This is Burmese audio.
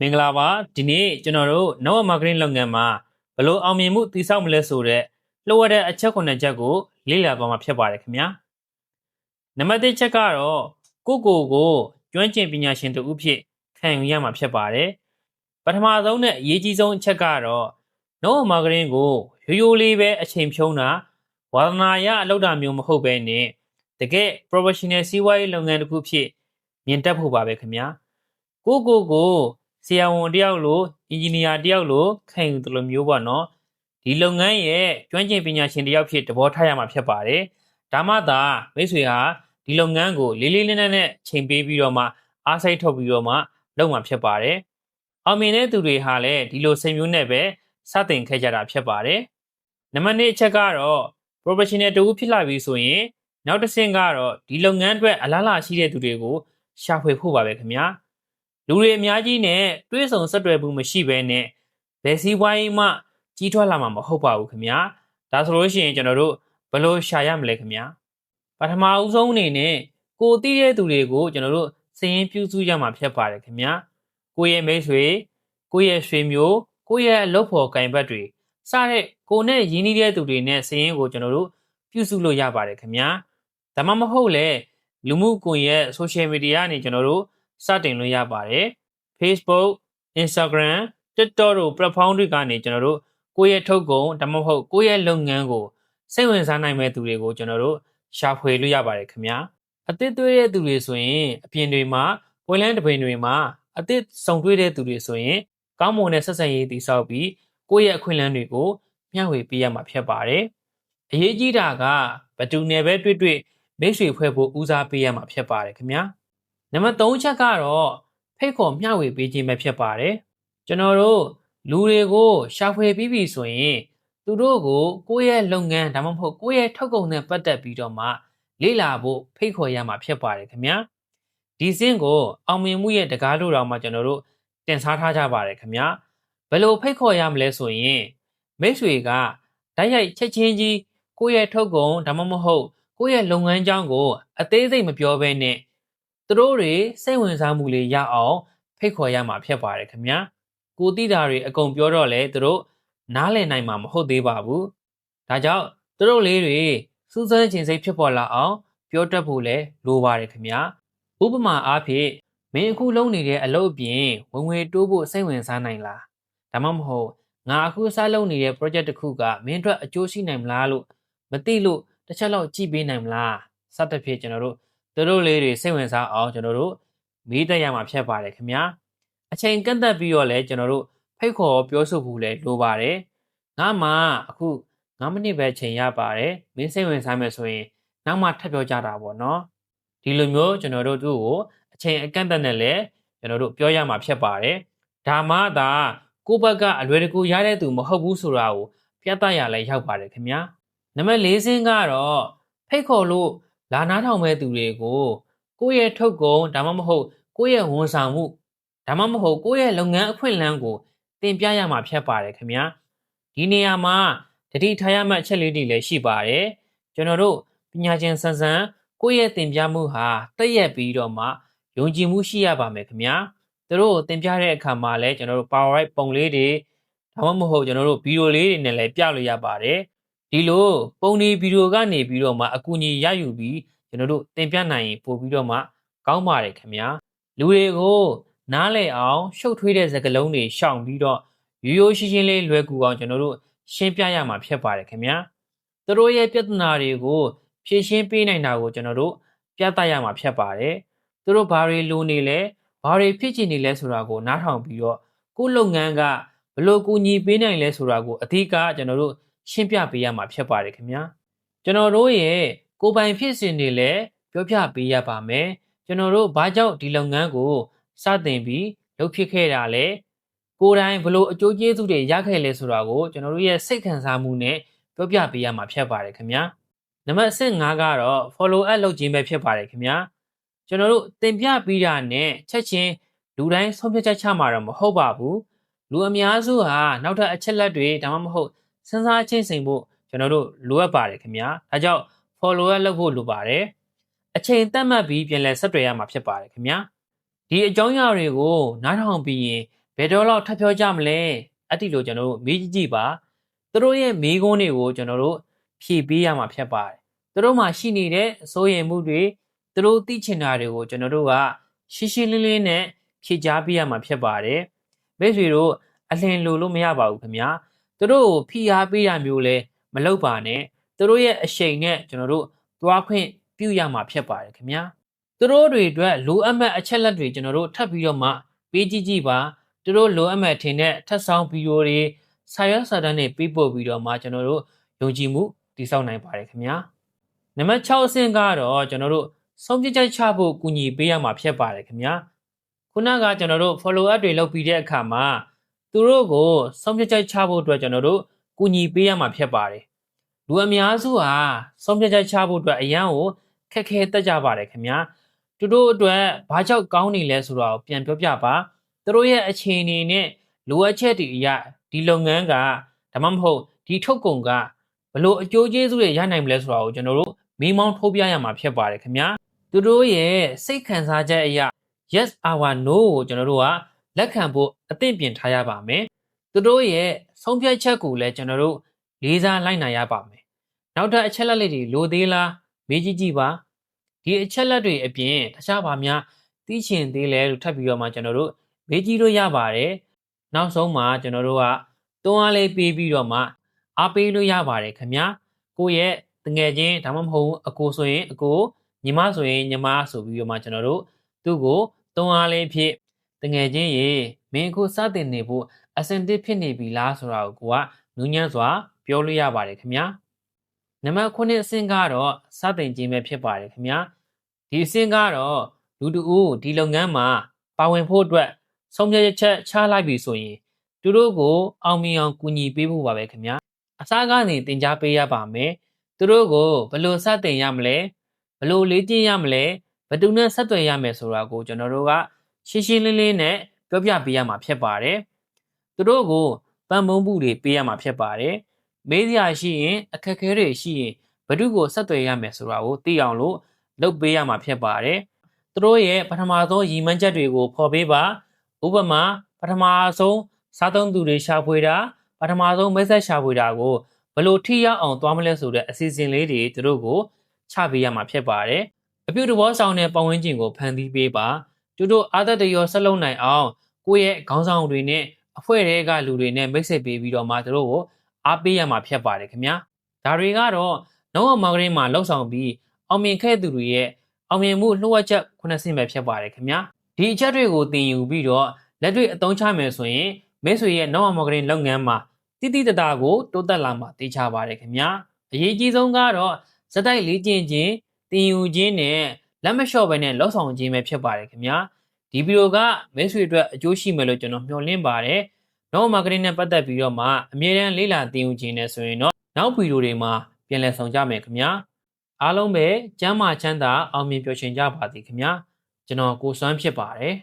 မင်္ဂလာပါဒီနေ့ကျွန်တော်တို့ Network Marketing လုပ်ငန်းမှာဘယ်လိုအောင်မြင်မှုတည်ဆောက်မလဲဆိုတော့လှုပ်ရတဲ့အချက်ခုနှစ်ချက်ကိုလေ့လာသွားမှာဖြစ်ပါတယ်ခင်ဗျာနံပါတ်1ချက်ကတော့ကိုယ့်ကိုယ်ကိုကျွမ်းကျင်ပညာရှင်တူဖြစ်ခံယူရမှာဖြစ်ပါတယ်ပထမဆုံးနဲ့အရေးကြီးဆုံးအချက်ကတော့ Network Marketing ကိုရိုးရိုးလေးပဲအချိန်ဖြုံးတာဝါသနာရအလုပ်တာမျိုးမဟုတ်ပဲနဲ့တကယ် professional စီးပွားရေးလုပ်ငန်းတစ်ခုဖြစ်မြင်တတ်ဖို့ပါပဲခင်ဗျာကိုကိုကို ဆရာဝန်တယောက်လိုအင်ဂျင်နီယာတယောက်လိုခံယူတယ်လို့မျိုးပေါ့နော်ဒီလုပ်ငန်းရဲ့ကျွမ်းကျင်ပညာရှင်တယောက်ဖြစ်တဘောထားရမှာဖြစ်ပါတယ်ဒါမှသာမိတ်ဆွေဟာဒီလုပ်ငန်းကိုလေးလေးနက်နက်နဲ့ချိန်ပေးပြီးတော့မှအားစိတ်ထုတ်ပြီးတော့မှလုပ်မှာဖြစ်ပါတယ်အောင်မြင်တဲ့သူတွေဟာလည်းဒီလိုစိတ်မျိုးနဲ့ပဲစတင်ခဲ့ကြတာဖြစ်ပါတယ်နံပါတ်1အချက်ကတော့ professional တူဖြစ်လာပြီဆိုရင်နောက်တစ်ဆင့်ကတော့ဒီလုပ်ငန်းအတွက်အလားအလာရှိတဲ့သူတွေကိုရှာဖွေဖို့ပါပဲခင်ဗျာ လူတွေအများကြီးနဲ့တွေးဆုံဆက်တွယ်မှုမရှိဘဲနဲ့ဘယ်စည်းဝိုင်းမှကြီးထွားလာမှာမဟုတ်ပါဘူးခင်ဗျာဒါဆိုလို့ရှိရင်ကျွန်တော်တို့ဘယ်လိုရှာရမလဲခင်ဗျာပထမအဦးဆုံးအနေနဲ့ကိုသိတဲ့သူတွေကိုကျွန်တော်တို့စည်ရင်ပြုစုရမှာဖြစ်ပါတယ်ခင်ဗျာကိုယ့်ရဲ့မိတ်ဆွေကိုယ့်ရဲ့ဆွေမျိုးကိုယ့်ရဲ့အလုပ်ဖော်ကင်ဘတ်တွေစတဲ့ကိုနဲ့ရင်းနှီးတဲ့သူတွေနဲ့စည်ရင်ကိုကျွန်တော်တို့ပြုစုလို့ရပါတယ်ခင်ဗျာဒါမှမဟုတ်လေလူမှုကွန်ရက် social media ကနေကျွန်တော်တို့ စတင်လို့ရပါတယ် Facebook Instagram TikTok တို့ platform တွေကနေကျွန်တော်တို့ကိုယ့်ရဲ့ထုတ်ကုန်ဒါမှမဟုတ်ကိုယ့်ရဲ့လုပ်ငန်းကိုစိတ်ဝင်စားနိုင်မဲ့သူတွေကိုကျွန်တော်တို့ရှာဖွေလို့ရပါတယ်ခင်ဗျာအသစ်သွေးတဲ့သူတွေဆိုရင်အပြင်တွေမှာပွဲလန်းတပင်တွေမှာအသစ်စုံတွေ့တဲ့သူတွေဆိုရင်ကောင်းမွန်တဲ့ဆက်ဆံရေးတည်ဆောက်ပြီးကိုယ့်ရဲ့အခွင့်အလမ်းတွေကိုမျှဝေပေးရမှာဖြစ်ပါတယ်အရေးကြီးတာကဘသူနယ်ပဲတွေ့တွေ့မိတ်ဆွေဖွဲ့ဖို့ဦးစားပေးရမှာဖြစ်ပါတယ်ခင်ဗျာ နံပါတ်3ချက်ကတော့ဖိတ်ခေါ်မျှဝေပေးခြင်းပဲဖြစ်ပါတယ်ကျွန်တော်တို့လူတွေကိုရှာဖွေပြီးပြီဆိုရင်သူတို့ကိုကိုယ့်ရဲ့လုပ်ငန်းဒါမှမဟုတ်ကိုယ့်ရဲ့ထုတ်ကုန်နဲ့ပတ်သက်ပြီးတော့မှလေ့လာဖို့ဖိတ်ခေါ်ရမှာဖြစ်ပါတယ်ခင်ဗျာဒီစင်းကိုအောင်မြင်မှုရဲ့တကားလို့တော့မှကျွန်တော်တို့တင်စားထားကြပါတယ်ခင်ဗျာဘယ်လိုဖိတ်ခေါ်ရမလဲဆိုရင်မိတ်ဆွေကဓာတ်ရိုက်ချက်ချင်းကြီးကိုယ့်ရဲ့ထုတ်ကုန်ဒါမှမဟုတ်ကိုယ့်ရဲ့လုပ်ငန်းကြောင်းကိုအသေးစိတ်မပြောဘဲနဲ့ သူတို့တွေစိတ်ဝင်စားမှုလေးရအောင်ဖိတ်ခေါ်ရမှာဖြစ်ပါတယ်ခင်ဗျာကိုတိတာတွေအကုန်ပြောတော့လေသူတို့နားလည်နိုင်မှာမဟုတ်သေးပါဘူးဒါကြောင့်သူတို့လေးတွေစူးစမ်းခြင်းစိတ်ဖြစ်ပေါ်လာအောင် ပြောတတ်ဖို့လဲလိုပါတယ်ခင်ဗျာဥပမာအားဖြင့်မင်းအခုလုပ်နေတဲ့အလုပ်အပြင်ဝင်ငွေတိုးဖို့စိတ်ဝင်စားနိုင်လားဒါမှမဟုတ်ငါအခုစလုပ်နေတဲ့ project တစ်ခုကမင်းအတွက်အကျိုးရှိနိုင်မလားလို့မသိလို့တစ်ချက်လောက်ကြည့်ပေးနိုင်မလားစသဖြင့်ကျွန်တော်တို့ သူတို့လေးတွေစိတ်ဝင်စားအောင်ကျွန်တော်တို့မေးတတ်ရမှာဖြစ်ပါတယ်ခင်ဗျာအချိန်ကန့်သက်ပြီးတော့လဲကျွန်တော်တို့ဖိတ်ခေါ်ပြောဆိုဖို့လဲလိုပါတယ်ငါမှအခု9မိနစ်ပဲချိန်ရပါတယ်မင်းစိတ်ဝင်စားမယ်ဆိုရင်နောက်မှထပ်ပြောကြတာပေါ့နော်ဒီလိုမျိုးကျွန်တော်တို့သူ့ကိုအချိန်အကန့်အသတ်နဲ့လဲကျွန်တော်တို့ပြောရမှာဖြစ်ပါတယ်ဒါမှသာကိုယ့်ဘက်ကအလွယ်တကူရတဲ့သူမဟုတ်ဘူးဆိုတာကိုပြသရလဲရောက်ပါတယ်ခင်ဗျာနံပါတ်၄ဆင်းကတော့ဖိတ်ခေါ်လို့ လာနားထောင်မဲ့သူတွေကိုကိုယ့်ရဲ့ထုတ်ကုန်ဒါမှမဟုတ်ကိုယ့်ရဲ့ဝန်ဆောင်မှုဒါမှမဟုတ်ကိုယ့်ရဲ့လုပ်ငန်းအခွင့်အလမ်းကိုတင်ပြရမှာဖြစ်ပါတယ်ခင်ဗျာဒီနေရာမှာတတိထားရမယ့်အချက်လေးတွေလည်းရှိပါတယ်ကျွန်တော်တို့ပညာရှင်ဆန်းဆန်းကိုယ့်ရဲ့တင်ပြမှုဟာတက်ရက်ပြီးတော့မှယုံကြည်မှုရှိရပါမယ်ခင်ဗျာသူတို့တင်ပြတဲ့အခါမှာလည်းကျွန်တော်တို့ PowerPoint ပုံလေးတွေဒါမှမဟုတ်ကျွန်တော်တို့ဗီဒီယိုလေးတွေနဲ့လည်းပြလို့ရပါတယ် ဒီလိုပုံဒီဗီဒီယိုကနေပြီးတော့မှအကူအညီရယူပြီးကျွန်တော်တို့တင်ပြနိုင်ရင်ပို့ပြီးတော့မှကောင်းပါတယ်ခင်ဗျာလူတွေကိုနားလည်အောင်ရှုပ်ထွေးတဲ့စကားလုံးတွေရှောင်ပြီးတော့ရိုးရိုးရှင်းရှင်းလေးလွယ်ကူအောင်ကျွန်တော်တို့ရှင်းပြရမှာဖြစ်ပါတယ်ခင်ဗျာသူတို့ရဲ့ပြဿနာတွေကိုဖြေရှင်းပေးနိုင်တာကိုကျွန်တော်တို့ပြသရမှာဖြစ်ပါတယ်သူတို့ဘာတွေလိုနေလဲဘာတွေဖြစ်ချင်နေလဲဆိုတာကိုနားထောင်ပြီးတော့ကိုယ့်လုပ်ငန်းကဘယ်လိုကူညီပေးနိုင်လဲဆိုတာကိုအဓိကကျွန်တော်တို့ ရှင်းပြပေးရမှာဖြစ်ပါတယ်ခင်ဗျာကျွန်တော်တို့ရဲ့ကိုယ်ပိုင်ဖြစ်စဉ်တွေလည်းပြောပြပေးရပါမယ်ကျွန်တော်တို့ဘာကြောင့်ဒီလုပ်ငန်းကိုစတင်ပြီးလုပ်ဖြစ်ခဲ့တာလဲကိုယ်တိုင်ဘလို့အကျိုးကျေးဇူးတွေရခဲ့လဲဆိုတာကိုကျွန်တော်တို့ရဲ့စိတ်ခံစားမှုနဲ့ပြောပြပေးရမှာဖြစ်ပါတယ်ခင်ဗျာနံပါတ်5ကတော့ follow up လုပ်ခြင်းပဲဖြစ်ပါတယ်ခင်ဗျာကျွန်တော်တို့တင်ပြပြီးတာနဲ့ချက်ချင်းလူတိုင်းဆုံးဖြတ်ချက်ချမှာတော့မဟုတ်ပါဘူးလူအများစုဟာနောက်ထပ်အချက်လက်တွေဒါမှမဟုတ် စဉ်းစားချင်းစိန်ဖို့ကျွန်တော်တို့လိုအပ်ပါတယ်ခင်ဗျာဒါကြောင့် follow up လုပ်ဖို့လိုပါတယ်အချိန်သတ်မှတ်ပြီးပြန်လည်ဆက်သွယ်ရမှာဖြစ်ပါတယ်ခင်ဗျာဒီအကြောင်းအရာတွေကိုနားထောင်ပြီးရင်ဘယ်တော့လောက်ထပ်ပြောကြမလဲအဲ့ဒီလိုကျွန်တော်တို့မေးကြည့်ကြည့်ပါသူတို့ရဲ့မေးခွန်းတွေကိုကျွန်တော်တို့ဖြည့်ပေးရမှာဖြစ်ပါတယ်သူတို့မှာရှိနေတဲ့အစိုးရိမ်မှုတွေသူတို့သိချင်တာတွေကိုကျွန်တော်တို့ကရှင်းရှင်းလင်းလင်းနဲ့ဖြည့်ကြားပေးရမှာဖြစ်ပါတယ်မိတ်ဆွေတို့အလင်းလိုလို့မရပါဘူးခင်ဗျာ သူတို့ကိုဖိအားပေးရမျိုးလဲမလုပ်ပါနဲ့သူတို့ရဲ့အရှိန်နဲ့ကျွန်တော်တို့သွားခွင့်ပြုရမှာဖြစ်ပါတယ်ခင်ဗျာသူတို့တွေအတွက်လိုအပ်မဲ့အချက်လက်တွေကျွန်တော်တို့ထပ်ပြီးတော့မှပေးကြည့်ကြည့်ပါသူတို့လိုအပ်မဲ့ထင်တဲ့ထပ်ဆောင်ဗီဒီယိုတွေဆာရွက်စာတမ်းတွေပေးပို့ပြီးတော့မှကျွန်တော်တို့ယုံကြည်မှုတည်ဆောက်နိုင်ပါတယ်ခင်ဗျာနံပါတ်6အဆင့်ကတော့ကျွန်တော်တို့ဆုံးဖြတ်ချက်ချဖို့ကူညီပေးရမှာဖြစ်ပါတယ်ခင်ဗျာခုနကကျွန်တော်တို့ follow up တွေလုပ်ပြီးတဲ့အခါမှာ သူတို့ကိုဆုံးဖြတ်ချက်ချဖို့အတွက်ကျွန်တော်တို့ကူညီပေးရမှာဖြစ်ပါတယ်လူအများစုဟာဆုံးဖြတ်ချက်ချဖို့အတွက်အရန်ကိုခက်ခဲတက်ကြပါတယ်ခင်ဗျာသူတို့အတွက်ဘာကြောင့်ကောင်းနေလဲဆိုတာကိုပြန်ပြောပြပါသူတို့ရဲ့အခြေအနေနဲ့လိုအပ်ချက်တွေအရဒီလုပ်ငန်းကဒါမှမဟုတ်ဒီထုတ်ကုန်ကဘလို့အကျိုးကျေးဇူးတွေရနိုင်မလဲဆိုတာကိုကျွန်တော်တို့မိမောင်းထိုးပြရမှာဖြစ်ပါတယ်ခင်ဗျာသူတို့ရဲ့စိတ်ခံစားချက်အရ yes our no ကိုကျွန်တော်တို့က လက်ခံဖို့အသင့်ပြင်ထားရပါမယ်သူတို့ရဲ့ဆုံးဖြတ်ချက်ကိုလည်းကျွန်တော်တို့လေးစားလိုက်နိုင်ရပါမယ်နောက်ထပ်အချက်လက်လေးတွေလိုသေးလားမေးကြည့်ကြည့်ပါဒီအချက်လက်တွေအပြင်တခြားဘာများသိချင်သေးလဲလို့ထပ်ပြီးတော့မှကျွန်တော်တို့မေးကြည့်လို့ရပါတယ်နောက်ဆုံးမှာကျွန်တော်တို့ကတွန်းအားလေးပေးပြီးတော့မှအားပေးလို့ရပါတယ်ခင်ဗျာကိုယ့်ရဲ့တငယ်ချင်းဒါမှမဟုတ်အကိုဆိုရင်အကိုညီမဆိုရင်ညီမဆိုပြီးတော့မှကျွန်တော်တို့သူ့ကိုတွန်းအားလေးဖြစ် တငယ်ချင်းရေမင်းအခုစတင်နေဖို့အစင်တစ်ဖြစ်နေပြီလားဆိုတာကိုကိုကနူးညံ့စွာ ပြောလို့ရပါတယ်ခင်ဗျာနံပါတ်9အဆင့်ကတော့စတင်ခြင်းပဲဖြစ်ပါတယ်ခင်ဗျာဒီအဆင့်ကတော့လူတူဦးဒီလုပ်ငန်းမှာပါဝင်ဖို့အတွက်ဆုံးဖြတ်ချက်ချလိုက်ပြီဆိုရင်သူတို့ကိုအောင်မြင်အောင်ကူညီပေးဖို့ပါပဲခင်ဗျာအစားကနေတင် जा ပေးရပါမယ်သူတို့ကိုဘယ်လိုစတင်ရမလဲဘယ်လိုလေ့ကျင့်ရမလဲဘယ်သူနဲ့ဆက်သွယ်ရမယ်ဆိုတာကိုကျွန်တော်တို့က ရှင်းရှင်းလင်းလင်းနဲ့ပြောပြပေးရမှာဖြစ်ပါတယ်သူတို့ကိုပံ့ပိုးမှုတွေပေးရမှာဖြစ်ပါတယ်မေးစရာရှိရင်အခက်အခဲတွေရှိရင်ဘယ်သူကိုဆက်သွယ်ရမယ်ဆိုတာကိုသိအောင်လို့လုပ်ပေးရမှာဖြစ်ပါတယ်သူတို့ရဲ့ပထမဆုံးရည်မှန်းချက်တွေကိုဖော်ပေးပါဥပမာပထမဆုံးစားသုံးသူတွေရှာဖွေတာပထမဆုံးမိတ်ဆက်ရှာဖွေတာကိုဘယ်လိုထိရောက်အောင်သွားမလဲဆိုတဲ့အစီအစဉ်လေးတွေသူတို့ကိုချပေးရမှာဖြစ်ပါတယ်အပြုတဘောဆောင်တဲ့ပတ်ဝန်းကျင်ကိုဖန်တီးပေးပါ သူတို့အာသက်တရောဆက်လုပ်နိုင်အောင်ကိုယ့်ရဲ့ခေါင်းဆောင်တွေနဲ့အဖွဲ့တွေကလူတွေနဲ့မိတ်ဆက်ပေးပြီးတော့မှသူတို့ကိုအားပေးရမှာဖြစ်ပါတယ်ခင်ဗျာဒါတွေကတော့လုံးဝမာဂရင်းမှာလှုပ်ဆောင်ပြီးအောင်မြင်ခဲ့သူတွေရဲ့အောင်မြင်မှုလှုပ်ဝက်ချက်ခုနှစ်ဆင့်ပဲဖြစ်ပါတယ်ခင်ဗျာဒီအချက်တွေကိုသင်ယူပြီးတော့လက်တွေ့အသုံးချမယ်ဆိုရင်မိတ်ဆွေရဲ့နောက်မာဂရင်းလုပ်ငန်းမှာတိတိတတာကိုတိုးတက်လာမှာသိချပါတယ်ခင်ဗျာအရေးကြီးဆုံးကတော့စက်တိုက်လေ့ကျင့်ခြင်းတင်ယူခြင်းနဲ့ လက်မလျှော့ပဲနဲ့လောက်ဆောင်ခြင်းပဲဖြစ်ပါတယ်ခင်ဗျာဒီဗီဒီယိုကမိတ်ဆွေအတွက်အကျိုးရှိမယ်လို့ကျွန်တော်မျှော်လင့်ပါတယ်နောက်မားကတင်နဲ့ပတ်သက်ပြီးတော့မှအမြဲတမ်းလေ့လာသင်ယူခြင်းနဲ့ဆိုရင်တော့နောက်ဗီဒီယိုတွေမှာပြန်လည်ဆောင်ကြမယ်ခင်ဗျာအားလုံးပဲကျမ်းမာချမ်းသာအောင်မြင်ပျော်ရွှင်ကြပါသည်ခင်ဗျာကျွန်တော်ကိုစွမ်းဖြစ်ပါတယ်